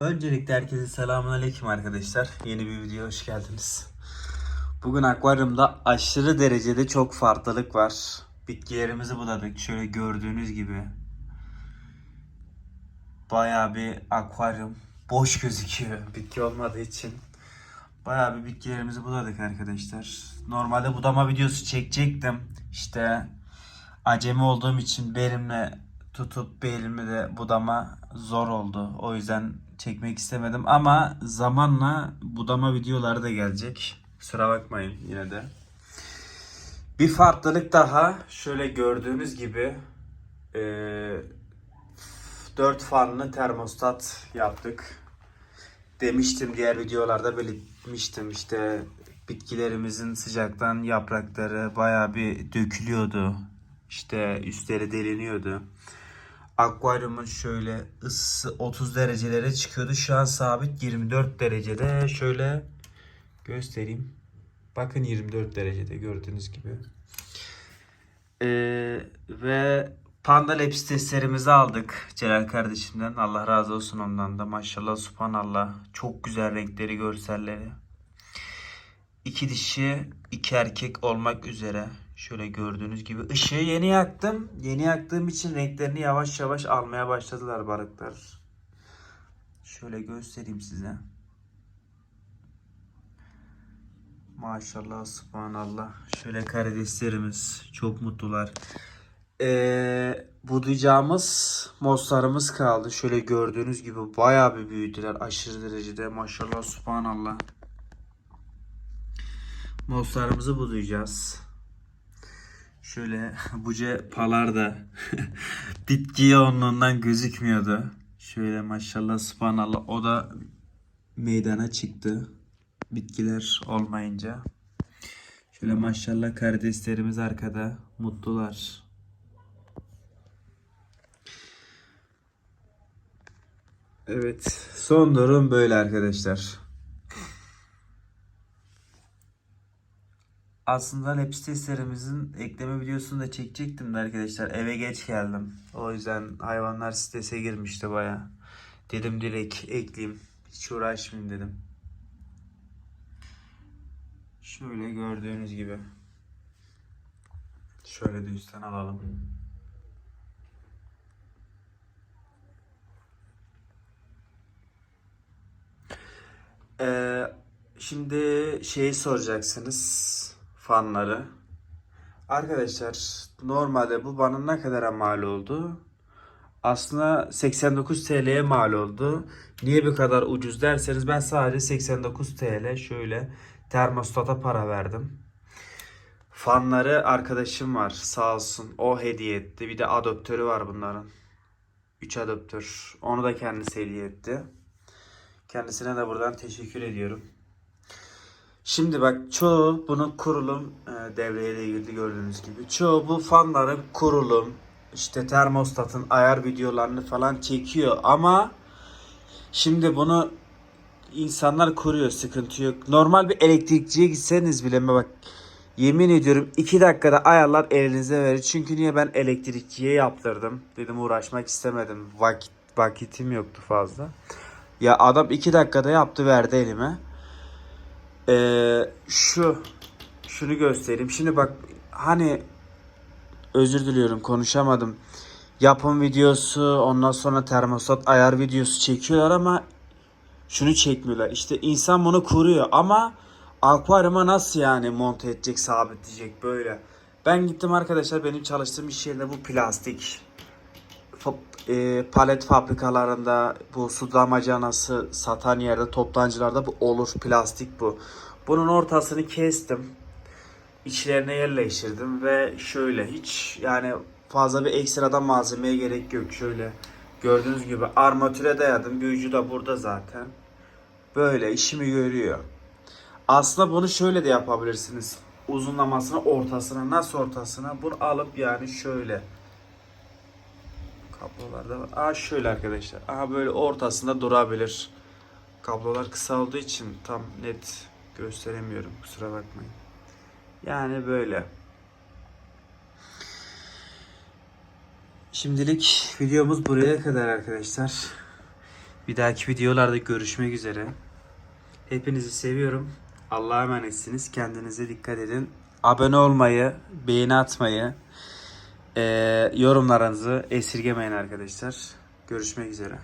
Öncelikle herkese selamun aleyküm arkadaşlar. Yeni bir videoya hoş geldiniz. Bugün akvaryumda aşırı derecede çok farklılık var. Bitkilerimizi budadık. Şöyle gördüğünüz gibi. Bayağı bir akvaryum boş gözüküyor bitki olmadığı için. Bayağı bir bitkilerimizi budadık arkadaşlar. Normalde budama videosu çekecektim. İşte acemi olduğum için belimle tutup belimle de budama zor oldu. O yüzden çekmek istemedim ama zamanla budama videoları da gelecek. Kusura bakmayın yine de. Bir farklılık daha şöyle gördüğünüz gibi eee 4 fanlı termostat yaptık. Demiştim diğer videolarda belirtmiştim işte bitkilerimizin sıcaktan yaprakları bayağı bir dökülüyordu. İşte üstleri deliniyordu. Akvaryumun şöyle ısısı 30 derecelere çıkıyordu. Şu an sabit 24 derecede. Şöyle göstereyim. Bakın 24 derecede gördüğünüz gibi. Ee, ve Panda Labs testlerimizi aldık Celal kardeşimden. Allah razı olsun ondan da. Maşallah subhanallah. Çok güzel renkleri, görselleri. İki dişi, iki erkek olmak üzere. Şöyle gördüğünüz gibi. ışığı yeni yaktım. Yeni yaktığım için renklerini yavaş yavaş almaya başladılar balıklar. Şöyle göstereyim size. Maşallah subhanallah. Şöyle karideslerimiz çok mutlular. Ee, budayacağımız moslarımız kaldı. Şöyle gördüğünüz gibi bayağı bir büyüdüler. Aşırı derecede maşallah subhanallah. Moslarımızı budayacağız. Şöyle buce palar da bitki yoğunluğundan gözükmüyordu. Şöyle maşallah subhanallah o da meydana çıktı. Bitkiler olmayınca. Şöyle maşallah karideslerimiz arkada mutlular. Evet son durum böyle arkadaşlar. Aslında Labs testlerimizin ekleme videosunu da çekecektim de arkadaşlar. Eve geç geldim. O yüzden hayvanlar strese girmişti baya. Dedim direkt ekleyeyim. Hiç uğraşmayayım dedim. Şöyle gördüğünüz gibi. Şöyle de üstten alalım. Ee, şimdi şeyi soracaksınız fanları. Arkadaşlar normalde bu bana ne kadara mal oldu? Aslında 89 TL'ye mal oldu. Niye bu kadar ucuz derseniz ben sadece 89 TL şöyle termostata para verdim. Fanları arkadaşım var sağ olsun o hediye etti. Bir de adaptörü var bunların. 3 adaptör. Onu da kendisi hediye etti. Kendisine de buradan teşekkür ediyorum. Şimdi bak çoğu bunun kurulum e, devreye de girdi gördüğünüz gibi. Çoğu bu fanların kurulum işte termostatın ayar videolarını falan çekiyor ama şimdi bunu insanlar kuruyor sıkıntı yok. Normal bir elektrikçiye gitseniz bile bak yemin ediyorum 2 dakikada ayarlar elinize verir. Çünkü niye ben elektrikçiye yaptırdım. Dedim uğraşmak istemedim. Vakit vakitim yoktu fazla. Ya adam 2 dakikada yaptı verdi elime. Ee, şu şunu göstereyim. Şimdi bak hani özür diliyorum konuşamadım. Yapım videosu ondan sonra termostat ayar videosu çekiyorlar ama şunu çekmiyorlar. İşte insan bunu kuruyor ama akvaryuma nasıl yani monte edecek, sabitleyecek böyle. Ben gittim arkadaşlar benim çalıştığım iş yerinde bu plastik e, palet fabrikalarında bu su damacanası satan yerde toptancılarda bu olur plastik bu. Bunun ortasını kestim. İçlerine yerleştirdim ve şöyle hiç yani fazla bir ekstradan malzemeye gerek yok. Şöyle gördüğünüz gibi armatüre dayadım. Ucu da burada zaten. Böyle işimi görüyor. Aslında bunu şöyle de yapabilirsiniz. Uzunlamasına ortasına nasıl ortasına bunu alıp yani şöyle kablolarda var. Aa şöyle arkadaşlar. Aha böyle ortasında durabilir. Kablolar kısa olduğu için tam net gösteremiyorum. Kusura bakmayın. Yani böyle. Şimdilik videomuz buraya kadar arkadaşlar. Bir dahaki videolarda görüşmek üzere. Hepinizi seviyorum. Allah'a emanetsiniz. Kendinize dikkat edin. Abone olmayı, beğeni atmayı, eee, yorumlarınızı esirgemeyin arkadaşlar. Görüşmek üzere.